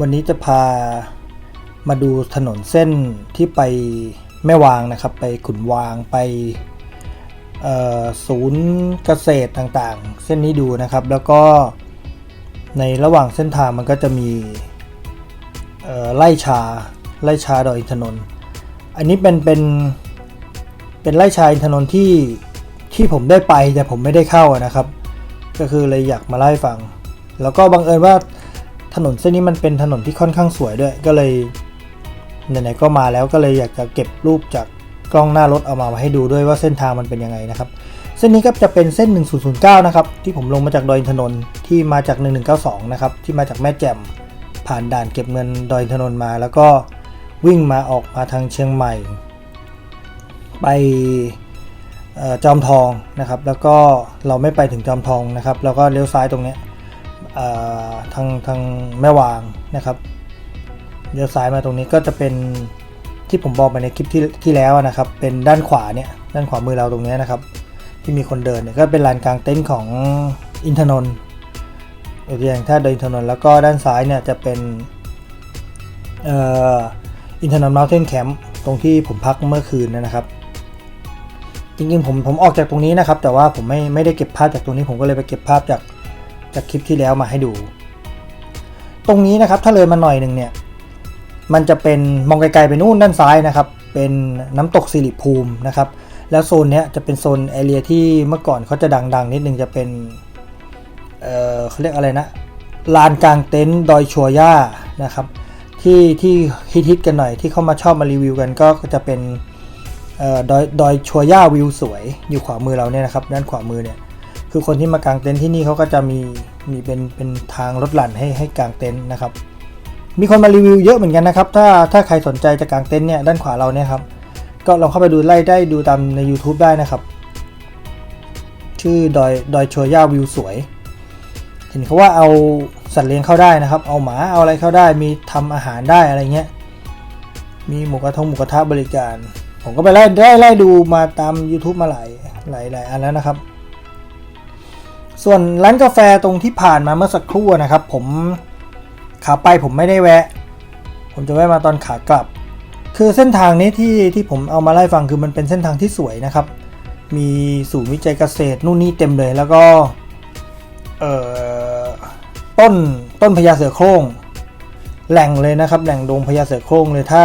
วันนี้จะพามาดูถนนเส้นที่ไปแม่วางนะครับ ไปขุนวางไปศูนย์เกษตรต่างๆ เส้นนี้ดูนะครับ แล้วก็ในระหว่างเส้นทางมันก็จะมีไล่ชาไล่ชาดอยอินทนนท์อันนี้เป็นเป็นเป็นไล่ชาอินทนนท์ที่ที่ผมได้ไปแต่ผมไม่ได้เข้านะครับ ก็คือเลยอยากมาเล่ฟัง แล้วก็บังเอิญว่า ถนนเส้นนี้มันเป็นถนนที่ค่อนข้างสวยด้วย ก็เลยไหนๆก็มาแล้วก็เลยอยากจะเก็บรูปจากกล้องหน้ารถเอามาให้ดูด้วยว่าเส้นทางมันเป็นยังไงนะครับ เส้นนี้ก็จะเป็นเส้น 1009 นะครับ ที่ผมลงมาจากดอยอินทนนท์ที่มาจาก 1192 นะครับ ที่มาจากแม่แจ่มผ่านด่านเก็บเงินดอยอินทนนท์มา แล้วก็วิ่งมาออกมาทางเชียงใหม่ ไปออจอมทองนะครับ แล้วก็เราไม่ไปถึงจอมทองนะครับ แล้วก็เลี้ยวซ้ายตรงนี้ ทางทางแม่วางนะครับเลี้ยวซ้ายมาตรงนี้ก็จะเป็นที่ผมบอกไปในคลิปที่ที่แล้วนะครับ เป็นด้านขวาเนี่ยด้านขวามือเราตรงนี้นะครับ ที่มีคนเดินเนี่ยก็เป็นลานกลางเต็นท์ของอินทนนท์อย่างถ้าเดินอินทนนท์แล้วก็ด้านซ้ายเนี่ยจะเป็นเอ่ออินทนนท์มา u เทนแคมป์ตรงที่ผมพักเมื่อคืนนะครับ จริงๆผมผมออกจากตรงนี้นะครับ แต่ว่าผมไม่ไม่ได้เก็บภาพจากตรงนี้ผมก็เลยไปเก็บภาพจาก จากคลิปที่แล้วมาให้ดู ตรงนี้นะครับถ้าเลยมาหน่อยหนึ่งเนี่ยมันจะเป็นมองไกลๆไปนู่นด้านซ้ายนะครับ เป็นน้ำตกสิริภูมินะครับ แล้วโซนเนี้ยจะเป็นโซนแอเรียที่เมื่อก่อนเขาจะดังๆ นิดนึงจะเป็นเออเขาเรียกอะไรนะลานกลางเต็นท์ดอยชัวย่านะครับที่ที่ฮิตๆกันหน่อยที่เขามาชอบมารีวิวกันก็จะเป็นเออดอยดอยชัวย่าวิวสวยอยู่ขวามือเราเนี่ยนะครับ ด้านขวามือเนี่ย คือคนที่มากางเต็นท์ที่นี่เขาก็จะมีมีเป็นเป็นทางรถหลั่นให้ให้กางเต็นท์นะครับ มีคนมารีวิวเยอะเหมือนกันนะครับ ถ้าถ้าใครสนใจจะกางเต็นท์เนี่ยด้านขวาเราเนี่ยครับก็ลองเข้าไปดูไล่ได้ดูตามใน YouTube ได้นะครับ ชื่อดอยดอยชัวย่าวิวสวย เห็นเขาว่าเอาสัตว์เลี้ยงเข้าได้นะครับ เอาหมาเอาอะไรเข้าได้ มีทำอาหารได้อะไรเงี้ย มีหมูกระทงหมูกระทะบริการ ผมก็ไปไล่ได้ไล่ดูมาตาม YouTube มาหลายหลายหลายอันแล้วนะครับ ส่วนร้านกาแฟตรงที่ผ่านมาเมื่อสักครู่นะครับ ผมขาไปผมไม่ได้แวะ ผมจะแวะมาตอนขากลับ คือเส้นทางนี้ที่ที่ผมเอามาไล่ฟังคือมันเป็นเส้นทางที่สวยนะครับ มีศูนย์วิจัยเกษตรนู่นนี่เต็มเลยแล้วก็เอ่อต้นต้นพญาเสือโคร่งแหล่งเลยนะครับ แหล่งดงพญาเสือโคร่งเลยถ้า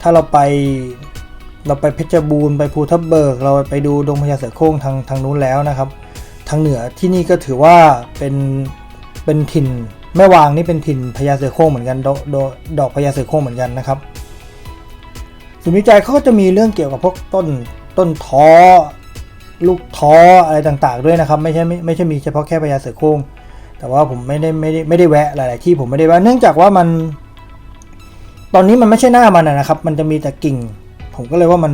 ถ้าเราไปเราไปเพชรบูรณ์ไปภูทับเบิก เราไปดูดงพญาเสือโคร่งทางทางนู้นแล้วนะครับ ทางเหนือที่นี่ก็ถือว่าเป็นเป็นถิ่นแม่วางนี่เป็นถิ่นพญาเสือโคร่งเหมือนกันดอกดอกดอกพญาเสือโคร่งเหมือนกันนะครับศูนย์วิจัยเขาก็จะมีเรื่องเกี่ยวกับพวกต้นต้นท้อลูกท้ออะไรต่างๆ ด้วยนะครับ ไม่ใช่ไม่ไม่ใช่มีเฉพาะแค่พญาเสือโคร่งแต่ว่าผมไม่ได้ไม่ได้ไม่ได้แวะหลาย ๆ ที่ผมไม่ได้แวะเนื่องจากว่ามัน ตอนนี้มันไม่ใช่หน้ามันนะครับ มันจะมีแต่กิ่ง ผมก็เลยว่ามัน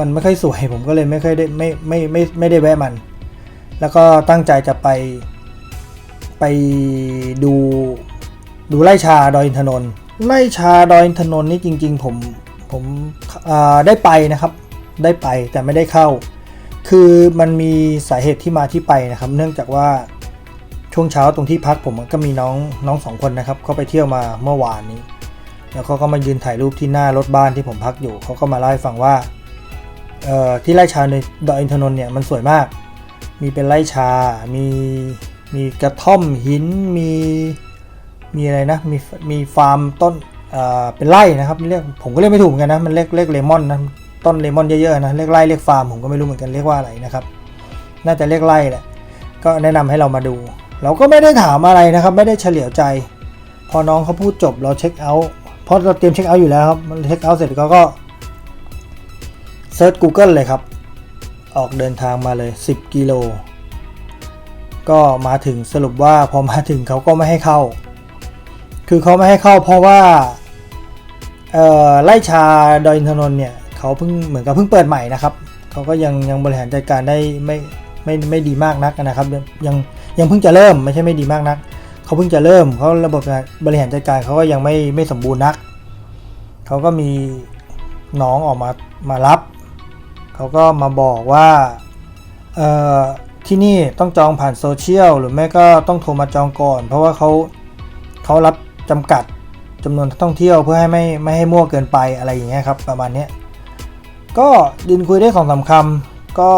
มันไม่ค่อยสวยผมก็เลยไม่ค่อยได้ไม่ไม่ไม่ไม่ได้แวะมัน แล้วก็ตั้งใจจะไปไปดูดูไร่ชาดอยอินทนนท์ไร่ชาดอยอินทนนท์นี่จริง ๆ ผมผมได้ไปนะครับ ได้ไปแต่ไม่ได้เข้า คือมันมีสาเหตุที่มาที่ไปนะครับ เนื่องจากว่าช่วงเช้าตรงที่พักผมก็มีน้องน้องสองคนนะครับเขาไปเที่ยวมาเมื่อวานนี้ แล้วเขาก็มายืนถ่ายรูปที่หน้ารถบ้านที่ผมพักอยู่เขาก็มาเล่าให้ฟังว่าที่ไร่ชาในดอยอินทนนท์เนี่ยมันสวยมาก มีเป็นไร่ชา มีมีกระท่อมหิน มีมีอะไรนะ มีมีฟาร์มต้นเอ่อเป็นไร่นะครับเรียกผมก็เรียกไม่ถูกเหมือนกันนะมันเรียกเรียกเลมอนนะต้นเลมอนเยอะๆนะเรียกไร่เรียกฟาร์มผมก็ไม่รู้เหมือนกันเรียกว่าอะไรนะครับ น่าจะเรียกไร่แหละก็แนะนำให้เรามาดู เราก็ไม่ได้ถามอะไรนะครับ ไม่ได้เฉลียวใจ พอน้องเขาพูดจบเราเช็คเอาท์เพราะเราเตรียมเช็คเอาท์อยู่แล้วครับมันเช็คเอาท์เสร็จก็ก็เซิร์ช Google เลยครับ ออกเดินทางมาเลย 10 กิโล ก็มาถึงสรุปว่าพอมาถึงเขาก็ไม่ให้เข้า คือเขาไม่ให้เข้าเพราะว่าเอ่อไล่ชาดอยอินทนนท์เนี่ยเขาเพิ่งเหมือนกับเพิ่งเปิดใหม่นะครับเขาก็ยังยังบริหารจัดการได้ไม่ไม่ไม่ดีมากนักนะครับ ยังยังเพิ่งจะเริ่มไม่ใช่ไม่ดีมากนักเขาเพิ่งจะเริ่มเขาระบบบริหารจัดการเขาก็ยังไม่ไม่สมบูรณ์นักเขาก็มีน้องออกมามารับ เขาก็มาบอกว่าที่นี่ต้องจองผ่านโซเชียลหรือไม่ก็ต้องโทรมาจองก่อน เพราะว่าเขาเขารับจำกัดจำนวนท่องเที่ยวเพื่อให้ไม่ไม่ให้มั่วเกินไปอะไรอย่างเงี้ยครับประมาณนี้ก็ดินคุยได้สองสามคำก็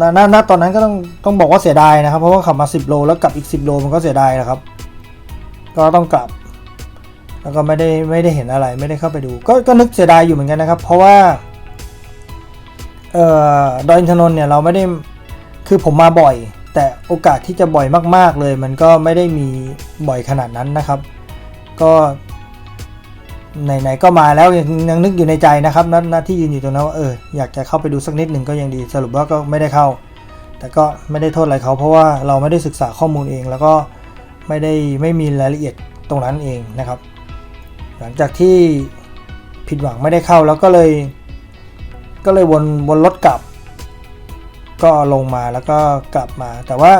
ณณณตอนนั้นก็ต้องต้องบอกว่าเสียดายนะครับ เพราะว่าขับมา 10 โลแล้วกลับอีก 10 โลมันก็เสียดายนะครับ ก็ต้องกลับ แล้วก็ไม่ได้ไม่ได้เห็นอะไรไม่ได้เข้าไปดู ก็ก็นึกเสียดายอยู่เหมือนกันนะครับ เพราะว่า ดอยอินทนนท์เนี่ยเราไม่ได้คือผมมาบ่อย แต่โอกาสที่จะบ่อยมาก ๆเลย มันก็ไม่ได้มีบ่อยขนาดนั้นนะครับ ก็ไหนๆก็มาแล้วยังนึกอยู่ในใจนะครับนันที่ยืนอยู่ตรงนั้นว่าเอออยากจะเข้าไปดูสักนิดหนึ่งก็ยังดีสรุปว่าก็ไม่ได้เข้า แต่ก็ไม่ได้โทษอะไรเขาเพราะว่าเราไม่ได้ศึกษาข้อมูลเอง แล้วก็ไม่ได้ไม่มีรายละเอียดตรงนั้นเองนะครับ หลังจากที่ผิดหวังไม่ได้เข้าแล้วก็เลย ก็เลยวนวนรถกลับ ก็ลงมาแล้วก็กลับมา แต่ว่า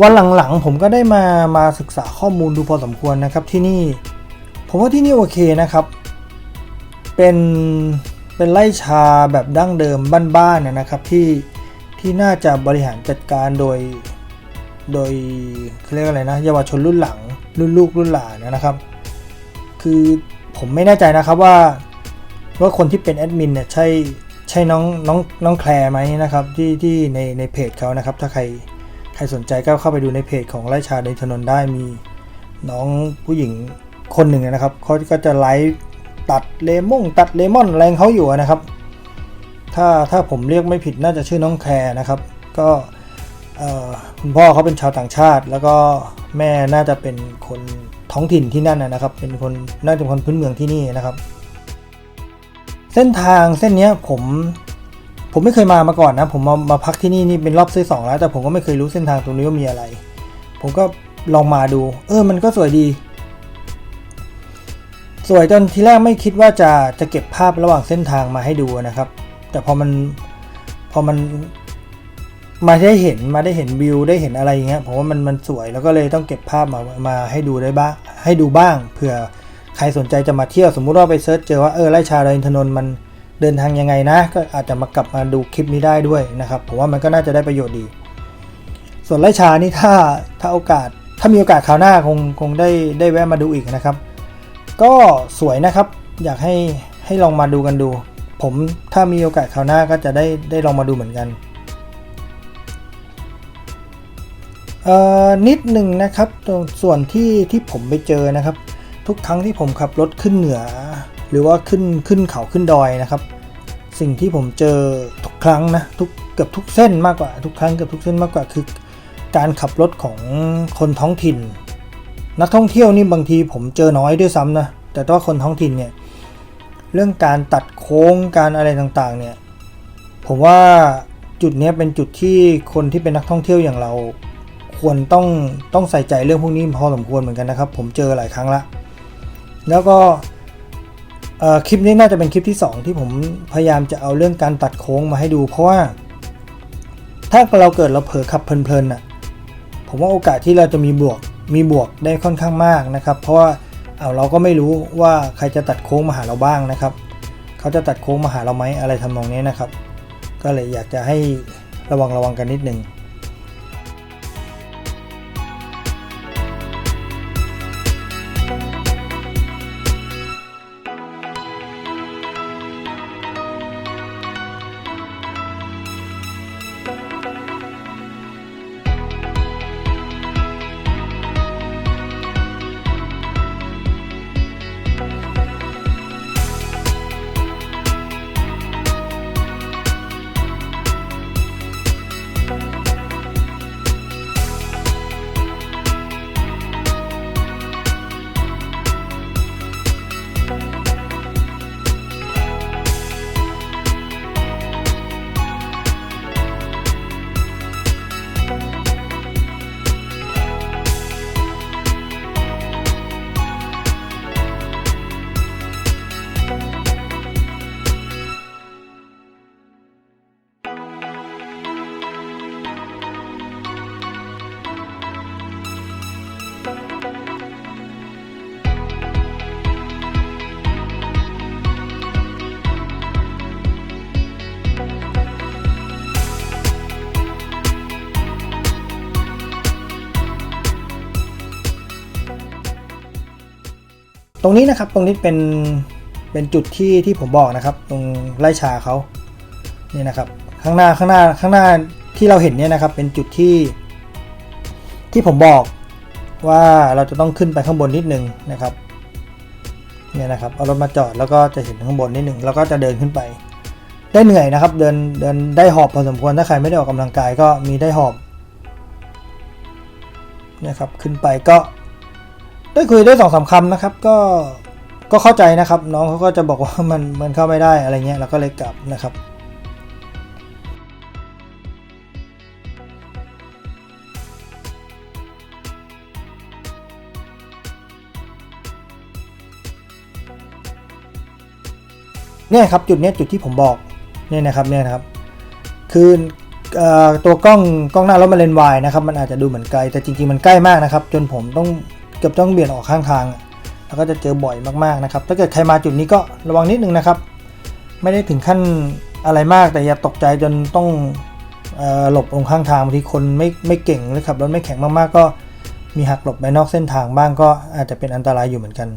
วันหลังๆผมก็ได้มามาศึกษาข้อมูลดูพอสมควรนะครับที่นี่ ผมว่าที่นี่โอเคนะครับ เป็นเป็นไร่ชาแบบดั้งเดิมบ้านๆนะนะครับที่ที่น่าจะบริหารจัดการโดย โดยเขาเรียกอะไรนะเยาวชนรุ่นหลังรุ่นลูกรุ่นหลานนะครับ คือผมไม่แน่ใจนะครับว่า ว่าคนที่เป็นแอดมินเนี่ยใช่ใช่น้องน้องน้องแคลร์ไหมนะครับที่ที่ในในเพจเขานะครับ ถ้าใครใครสนใจก็เข้าไปดูในเพจของไร่ชาในถนนได้มีน้องผู้หญิงคนหนึ่งนะครับเขาก็จะไลฟ์ตัดเลมงตัดเลมอนอะไรงเขาอยู่นะครับ ถ้าถ้าผมเรียกไม่ผิดน่าจะชื่อน้องแคร์นะครับ ก็คุณพ่อเขาเป็นชาวต่างชาติ แล้วก็แม่น่าจะเป็นคนท้องถิ่นที่นั่นนะครับ เป็นคนน่าจะเป็นคนพื้นเมืองที่นี่นะครับ เส้นทางเส้นเนี้ยผม ผมไม่เคยมามาก่อนนะ ผมมามาพักที่นี่นี่เป็นรอบซื้อสองแล้ว แต่ผมก็ไม่เคยรู้เส้นทางตรงนี้ว่ามีอะไร ผมก็ลองมาดู เออ มันก็สวยดี สวยจนทีแรกไม่คิดว่าจะจะเก็บภาพระหว่างเส้นทางมาให้ดูนะครับ แต่พอมันพอมันมาได้เห็นมาได้เห็นวิวได้เห็นอะไรอย่างเงี้ยผมว่ามันมันสวยแล้วก็เลยต้องเก็บภาพมามาให้ดูได้บ้างให้ดูบ้างเผื่อ ใครสนใจจะมาเที่ยวสมมุติว่าไปเซิร์ชเจอว่าเออไร่ชาดอยอินทนนท์มันเดินทางยังไงนะ ก็อาจจะมากลับมาดูคลิปนี้ได้ด้วยนะครับผมว่ามันก็น่าจะได้ประโยชน์ดี ส่วนไร่ชานี่ถ้าถ้าโอกาสถ้ามีโอกาสคราวหน้าคงคงได้ได้แวะมาดูอีกนะครับ ก็สวยนะครับ อยากให้ให้ลองมาดูกันดู ผมถ้ามีโอกาสคราวหน้าก็จะได้ได้ลองมาดูเหมือนกันเอ่อนิดหนึ่งนะครับตรงส่วนที่ที่ผมไปเจอนะครับ ทุกครั้งที่ผมขับรถขึ้นเหนือ หรือว่าขึ้นขึ้นเขาขึ้นดอยนะครับ สิ่งที่ผมเจอทุกครั้งนะทุกเกือบทุกเส้นมากกว่าทุกครั้งเกือบทุกเส้นมากกว่าคือการขับรถของคนท้องถิ่น นักท่องเที่ยวนี่บางทีผมเจอน้อยด้วยซ้ำนะแต่ว่าคนท้องถิ่นเนี่ยเรื่องการตัดโค้งการอะไรต่างๆเนี่ยผมว่าจุดนี้เป็นจุดที่คนที่เป็นนักท่องเที่ยวอย่างเราควรต้องต้องใส่ใจเรื่องพวกนี้พอสมควรเหมือนกันนะครับ ผมเจอหลายครั้งละ แล้วก็คลิปนี้น่าจะเป็นคลิปที่ 2 ที่ผมพยายามจะเอาเรื่องการตัดโค้งมาให้ดู เพราะว่า ถ้าเราเกิดเราเผลอขับเพลินๆน่ะผมว่าโอกาสที่เราจะมีบวกมีบวกได้ค่อนข้างมากนะครับ เพราะว่าเอาเราก็ไม่รู้ว่าใครจะตัดโค้งมาหาเราบ้างนะครับ เขาจะตัดโค้งมาหาเราไหมอะไรทำนองนี้นะครับ ก็เลยอยากจะให้ระวังระวังกันนิดนึง ตรงนี้นะครับตรงนี้เป็นเป็นจุดที่ที่ผมบอกนะครับ ตรงไร่ชาเขานี่นะครับ ข้างหน้าข้างหน้าข้างหน้าที่เราเห็นเนี่ยนะครับ เป็นจุดที่ที่ผมบอกว่าเราจะต้องขึ้นไปข้างบนนิดนึงนะครับเนี่ยนะครับเอารถมาจอดแล้วก็จะเห็นข้างบนนิดนึงแล้วก็จะเดินขึ้นไป ได้เหนื่อยนะครับ เดินเดินได้หอบพอสมควรถ้าใครไม่ได้ออกกำลังกายก็มีได้หอบนี่ยครับขึ้นไปก็ ได้คุยได้สองสามคำนะครับ ก็ก็เข้าใจนะครับ น้องเขาก็จะบอกว่ามันมันเข้าไม่ได้อะไรเงี้ยเราก็เลยกลับนะครับเนี่ยครับจุดเนี้ยจุดที่ผมบอกเนี่ยนะครับเนี่ยนะครับคือตัวกล้องกล้องหน้ารถมันเลนวายนะครับ มันอาจจะดูเหมือนไกลแต่จริง ๆ มันใกล้มากนะครับ จนผมต้อง กือบต้องเบี่ยงออกข้างทาง แล้วก็จะเจอบ่อยมากๆนะครับ ถ้าเกิดใครมาจุดนี้ก็ระวังนิดนึงนะครับ ไม่ได้ถึงขั้นอะไรมากแต่อย่าตกใจจนต้องอหลบลงข้างทางบางทีคนไม่ไม่เก่งหรือขับรถไม่แข็งมากๆ ก็มีหักหลบไปนอกเส้นทางบ้างก็อาจจะเป็นอันตรายอยู่เหมือนกัน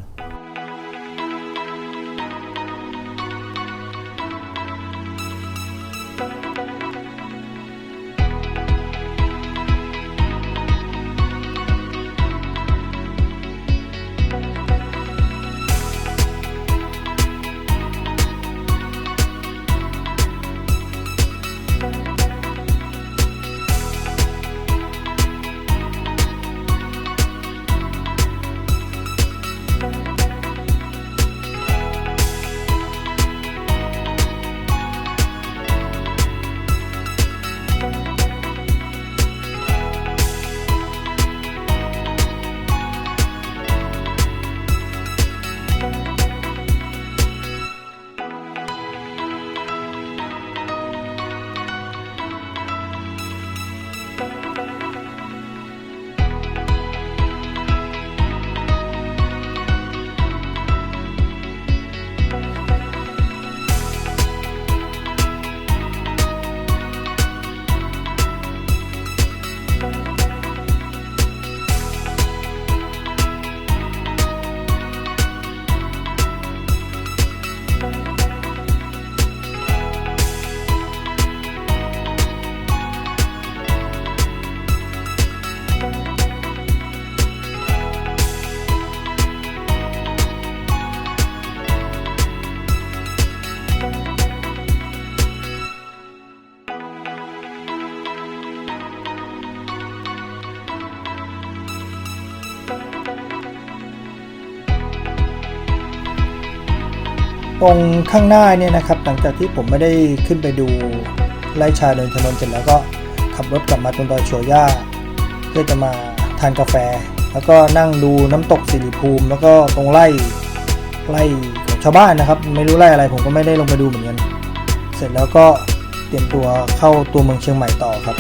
ตรงข้างหน้าเนี่ยนะครับหลังจากที่ผมไม่ได้ขึ้นไปดูไล่ชาเดินถนนเสร็จแล้วก็ขับรถกลับมาตรงดอยโชย่าเพื่อจะมาทานกาแฟ แล้วก็นั่งดูน้ำตกสิริภูมิ แล้วก็ตรงไร่ไร่ของชาวบ้านนะครับ ไม่รู้ไร่อะไรผมก็ไม่ได้ลงไปดูเหมือนกัน เสร็จแล้วก็เตรียมตัวเข้าตัวเมืองเชียงใหม่ต่อครับ